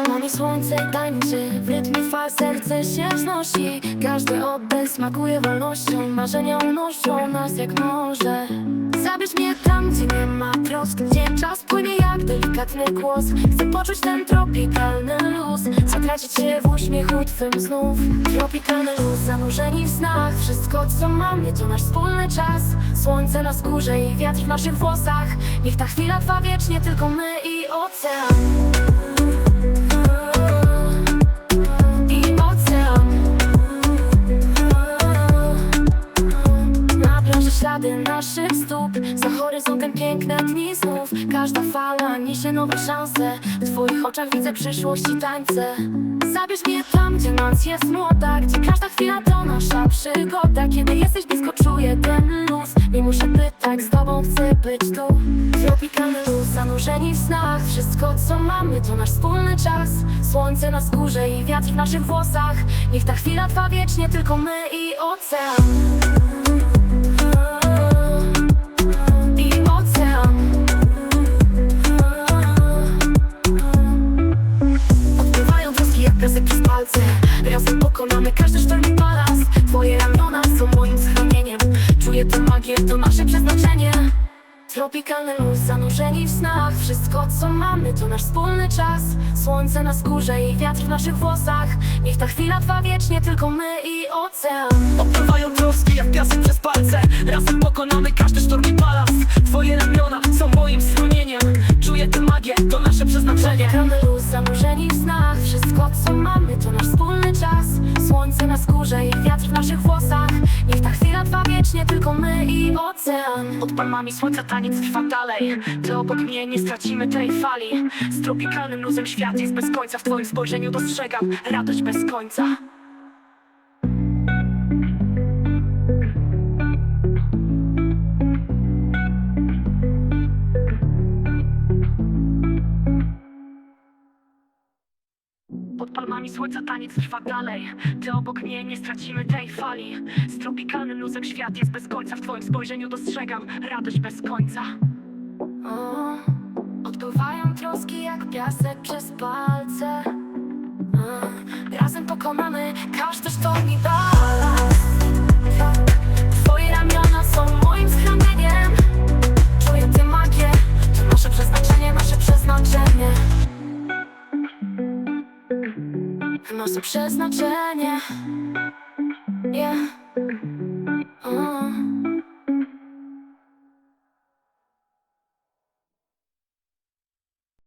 nami słońce tańczy W rytmie fal serce się wznosi. Każdy oddech smakuje wolnością Marzenia unoszą nas jak morze. Zabierz mnie tam, gdzie nie ma trosk Gdzie czas płynie jak delikatny głos Chcę poczuć ten tropikalny luz Zatracić się w uśmiechu twym znów. Tropikalny luz, zanurzeni w snach Wszystko co mamy to nasz wspólny czas. Słońce na skórze i wiatr w naszych włosach. Niech ta chwila trwa wiecznie, tylko my i ocean ślady naszych stóp. Za horyzontem piękne dni znów. Każda fala niesie nowe szanse. W twoich oczach widzę przyszłość i tańce. Zabierz mnie tam, gdzie noc jest młoda Gdzie każda chwila to nasza przygoda. Kiedy jesteś blisko czuję ten luz. Nie muszę pytać, z tobą chcę być tu. Tropikalny luz, zanurzeni w snach. Wszystko co mamy to nasz wspólny czas. Słońce na skórze i wiatr w naszych włosach. Niech ta chwila trwa wiecznie, tylko my i ocean Twoje ramiona są moim schronieniem. Czuję tę magię, to nasze przeznaczenie. Tropikalny luz, zanurzeni w snach. Wszystko co mamy to nasz wspólny czas. Słońce na skórze i wiatr w naszych włosach. Niech ta chwila trwa wiecznie, tylko my i ocean. Opływają troski jak piasek przez palce. Razem pokonamy każdy sztorm i balast Twoje ramiona są moim schronieniem. Czuję tę magię, to nasze przeznaczenie. Tropikalny luz, zanurzeni w snach. Wszystko co mamy to nasz wspólny czas. Słońce na skórze wiecznie, tylko my i ocean. Pod palmami słońca taniec trwa dalej. Ty obok mnie nie stracimy tej fali. Z tropikalnym luzem świat jest bez końca. W twoim spojrzeniu dostrzegam radość bez końca palmami słońca taniec trwa dalej. Ty obok mnie nie stracimy tej fali. Z tropikalnym luzem świat jest bez końca. W twoim spojrzeniu dostrzegam radość bez końca. O, Odpływają troski jak piasek przez palce. A, Razem pokonamy każdy sztorm i balast nosu przeznaczenie yeah. Uh.